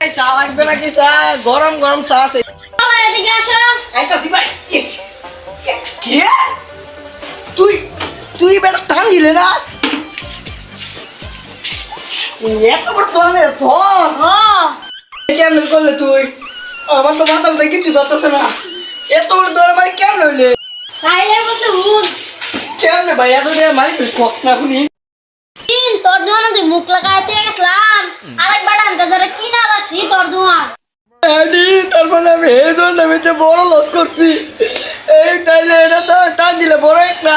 চা লাগবে নাকি চা? গরম গরম চা আছে। তুই তুই বেটা টান দিলে না? এত বড় তোলে ধর কেমন করলে তুই? আমার তো মাথা মধ্যে কিছু ধরতেছে না। এত বড় দৌড় ভাই কেমন হইলে? কেমনে ভাই এত মালিক কষ্ট না শুনি। তোর দোকানে মুখ লাগাইতে গেছিলাম। আরেক বাটা আনতে ধরে কিনা রাখছি তোর দোকান আরে তার মানে আমি এই ধরনের আমি যে বড় লস করছি। এই তাইলে এটা তো টান দিলে বড় একটা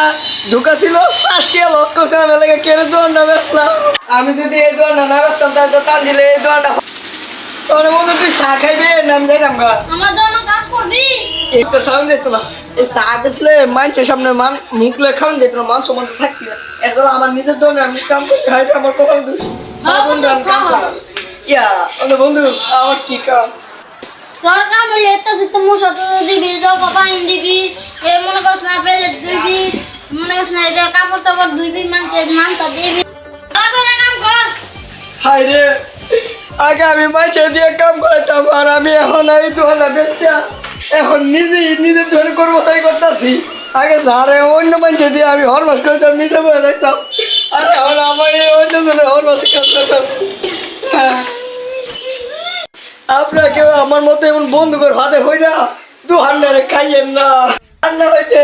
ধোকা ছিল। পাঁচটিয়া লস করছিলাম এলাকা কেড়ে দোয়ানটা বেচলাম? আমি যদি এই দোয়ানটা না বেচতাম তাহলে তো টান দিলে এই দোয়ানটা তোর মনে তুই চা খাইবে? না আমি যাইতাম গা। আমার জন্য কাজ করবি? এই তো সামনে যেত না এই চা মানুষের সামনে মান মুখ লে খাওয়ান যেত না মান সমান থাকতি না এছাড়া আমার নিজের দোকানে আমি কাম করতে হয় আমার দোষ। বন্ধু আমি কাম। করলাম ইয়া বন্ধু আমার কি কাম? তোর কাম হলে এত সিদ্ধ মশা তো দিবি দিবি, এ মনে করছ না প্লেট ধুইবি মনে করছ না যে কাপড় চাপড় ধুইবি মানুষের মানটা দিবি। হাই রে, আগে আমি মাইছে দিয়ে কাম করতাম, আর আমি এখন এই দোকানে বেচা, এখন নিজেই নিজে ধরে করব তাই করতেছি। আগে যারে অন্য মানুষে দিয়ে আমি হর মাস করতাম, নিজে বয়ে দেখতাম আর এখন আমার অন্য জনে হর মাসে কাজ করতাম। হ্যাঁ। আপনারা কেউ আমার মতো এমন বন্ধু করে হাতে হই না দু হান্ডারে খাইয়েন না। রান্না হয়েছে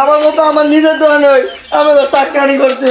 আমার মতো আমার নিজের দোকান হয় আমাকে চাকরানি করতে